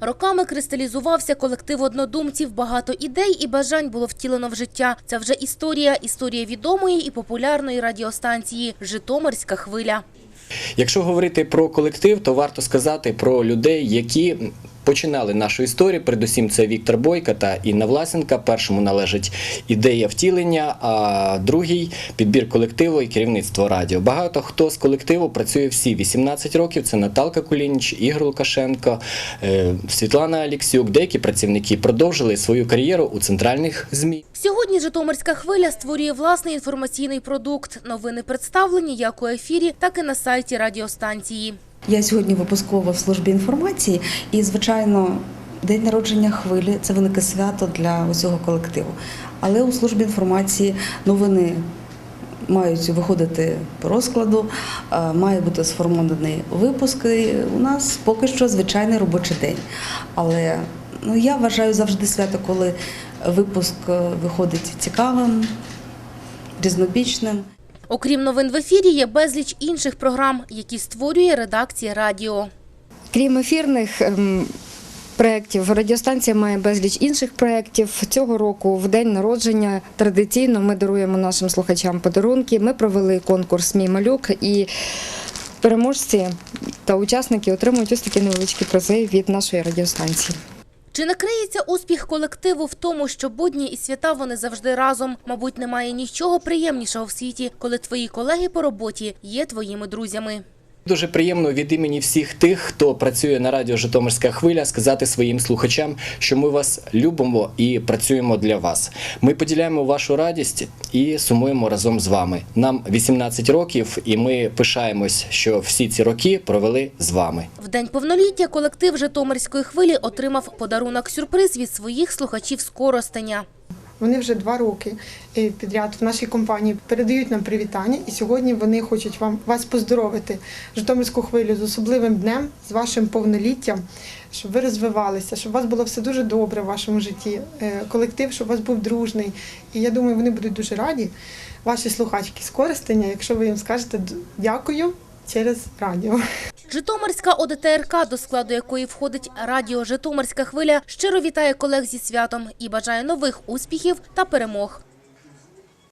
Роками кристалізувався колектив однодумців. Багато ідей і бажань було втілено в життя. Це вже історія, історія відомої і популярної радіостанції «Житомирська хвиля». Якщо говорити про колектив, то варто сказати про людей, які починали нашу історію. Передусім, це Віктор Бойка та Інна Власенка. Першому належить ідея втілення, а другий підбір колективу і керівництво радіо. Багато хто з колективу працює всі 18 років. Це Наталка Кулініч, Ігор Лукашенко, е, Світлана Аліксюк. Деякі працівники продовжили свою кар'єру у центральних змі. Сьогодні «Житомирська хвиля» створює власний інформаційний продукт. Новини представлені як у ефірі, так і на сайті радіостанції. Я сьогодні випускова в службі інформації, і звичайно, день народження хвилі це велике свято для усього колективу. Але у службі інформації новини мають виходити по розкладу, е, має бути сформований випуск. І У нас поки що звичайний робочий день. Але ну, я вважаю завжди свято, коли випуск е, виходить цікавим, різнобічним. Окрім новин в ефірі, є безліч інших програм, які створює редакція радіо. Крім ефірних ем, проєктів, радіостанція має безліч інших проєктів. Цього року, в день народження, традиційно ми даруємо нашим слухачам подарунки. Ми провели конкурс Мій малюк і переможці та учасники отримують ось такі невеличкі призи від нашої радіостанції. Чи не криється успіх колективу в тому, що будні і свята вони завжди разом? Мабуть, немає нічого приємнішого в світі, коли твої колеги по роботі є твоїми друзями. Дуже приємно від імені всіх тих, хто працює на радіо Житомирська хвиля, сказати своїм слухачам, що ми вас любимо і працюємо для вас. Ми поділяємо вашу радість і сумуємо разом з вами. Нам 18 років, і ми пишаємось, що всі ці роки провели з вами. В день повноліття колектив Житомирської хвилі отримав подарунок-сюрприз від своїх слухачів з. Вони вже два роки е, підряд в нашій компанії передають нам привітання, і сьогодні вони хочуть вам вас поздоровити Житомирську хвилю з особливим днем, з вашим повноліттям, щоб ви розвивалися, щоб у вас було все дуже добре в вашому житті. е, Колектив, щоб у вас був дружний. І я думаю, вони будуть дуже раді, ваші слухачки з користення, якщо ви їм скажете дякую через радіо. Житомирська ОДТРК, до складу якої входить радіо Житомирська хвиля, щиро вітає колег зі святом і бажає нових успіхів та перемог.